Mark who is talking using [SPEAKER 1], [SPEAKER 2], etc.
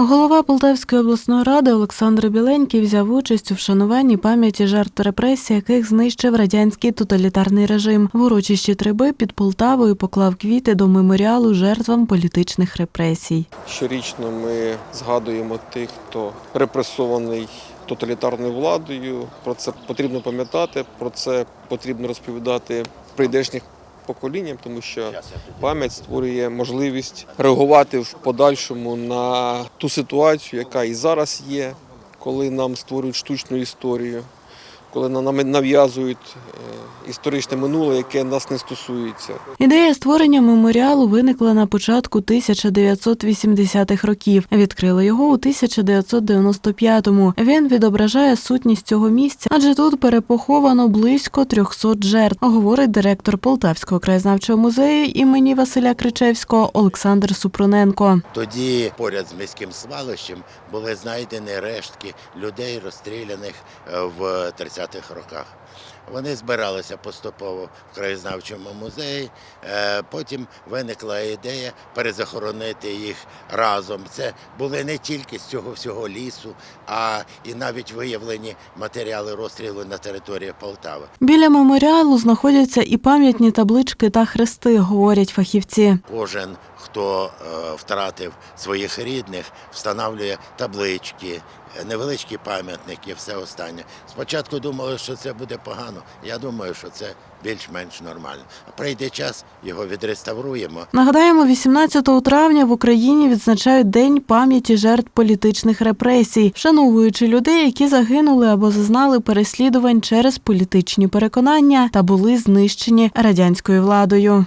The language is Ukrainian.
[SPEAKER 1] Голова Полтавської обласної ради Олександр Біленький взяв участь у вшануванні пам'яті жертв репресій, яких знищив радянський тоталітарний режим. В урочищі Триби під Полтавою поклав квіти до меморіалу жертвам політичних репресій.
[SPEAKER 2] Щорічно ми згадуємо тих, хто репресований тоталітарною владою. Про це потрібно пам'ятати, про це потрібно розповідати прийдешніх поколінням, тому що пам'ять створює можливість реагувати в подальшому на ту ситуацію, яка і зараз є, коли нам створюють штучну історію, коли нам нав'язують е, історичне минуле, яке нас не стосується.
[SPEAKER 1] Ідея створення меморіалу виникла на початку 1980-х років. Відкрили його у 1995-му. Він відображає сутність цього місця, адже тут перепоховано близько 300 жертв, говорить директор Полтавського краєзнавчого музею імені Василя Кричевського Олександр Супруненко.
[SPEAKER 3] Тоді поряд з міським свалищем були знайдені рештки людей, розстріляних е, в 30-х роках. Вони збиралися поступово в краєзнавчому музеї. Е, Потім виникла ідея перезахоронити їх разом. Це були не тільки з цього всього лісу, а і навіть виявлені матеріали розстрілу на території Полтави.
[SPEAKER 1] Біля меморіалу знаходяться і пам'ятні таблички та хрести, говорять фахівці.
[SPEAKER 3] Кожен, хто е, втратив своїх рідних, встановлює таблички, невеличкі пам'ятники, все останнє. Спочатку думали, що це буде погано. Я думаю, що це більш-менш нормально. А прийде час, його відреставруємо.
[SPEAKER 1] Нагадаємо, 18 травня в Україні відзначають День пам'яті жертв політичних репресій, вшановуючи людей, які загинули або зазнали переслідувань через політичні переконання та були знищені радянською владою.